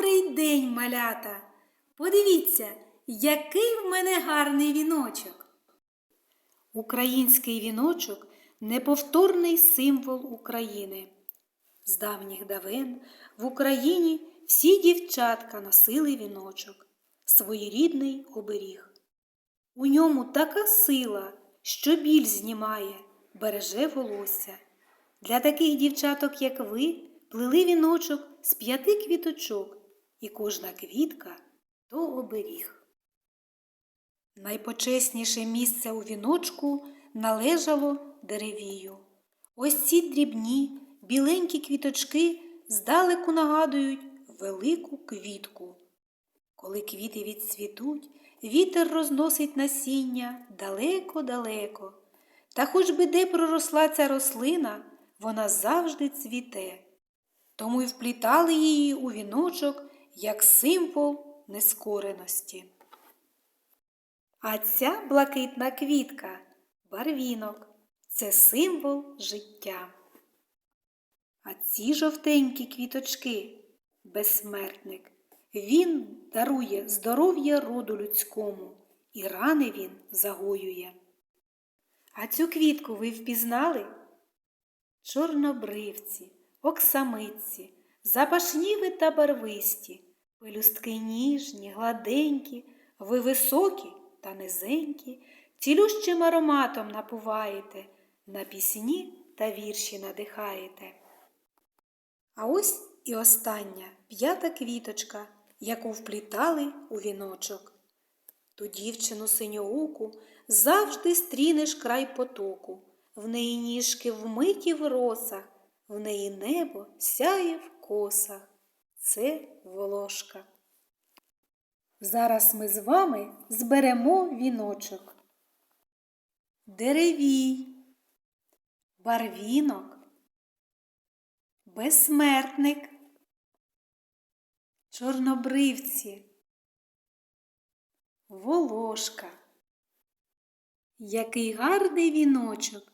Добрий день, малята! Подивіться, який в мене гарний віночок. Український віночок неповторний символ України. З давніх давен в Україні всі дівчатка носили віночок, своєрідний оберіг. У ньому така сила, що біль знімає, береже волосся. Для таких дівчаток, як ви, плели віночок з п'яти квіточок, і кожна квітка то оберіг. Найпочесніше місце у віночку належало деревію. Ось ці дрібні, біленькі квіточки здалеку нагадують велику квітку. Коли квіти відцвітуть, вітер розносить насіння далеко-далеко. Та хоч би де проросла ця рослина, вона завжди цвіте. Тому й вплітали її у віночок як символ нескореності. А ця блакитна квітка барвінок це символ життя. А ці жовтенькі квіточки безсмертник. Він дарує здоров'я роду людському, і рани він загоює. А цю квітку ви впізнали? Чорнобривці, оксамитці, запашні ви та барвисті, пелюстки ніжні, гладенькі, ви високі та низенькі, цілющим ароматом напуваєте, на пісні та вірші надихаєте. А ось і остання п'ята квіточка, яку вплітали у віночок. Ту дівчину синьооку завжди стрінеш край потоку, в неї ніжки вмиті в росах, в неї небо сяє в косах. Це волошка. Зараз ми з вами зберемо віночок. Деревій, барвінок, безсмертник, чорнобривці, волошка. Який гарний віночок,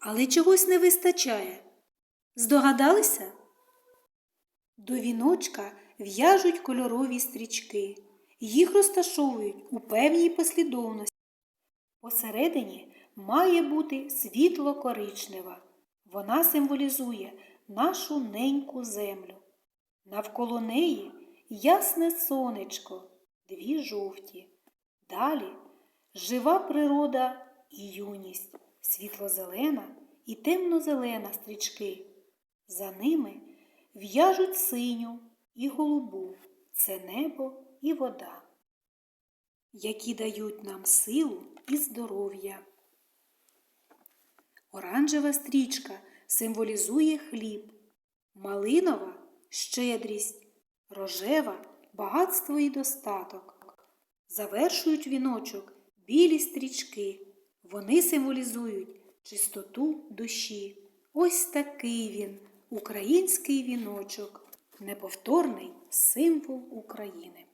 але чогось не вистачає. Здогадалися? До віночка в'яжуть кольорові стрічки, їх розташовують у певній послідовності. Посередині має бути світло коричнева. Вона символізує нашу неньку землю. Навколо неї ясне сонечко, дві жовті. Далі жива природа і юність, світло-зелена і темно-зелена стрічки. За ними в'яжуть синю і голубу це небо і вода, які дають нам силу і здоров'я. Оранжева стрічка символізує хліб, малинова щедрість, рожева багатство і достаток. Завершують віночок білі стрічки. Вони символізують чистоту душі. Ось такий він, український віночок, неповторний символ України.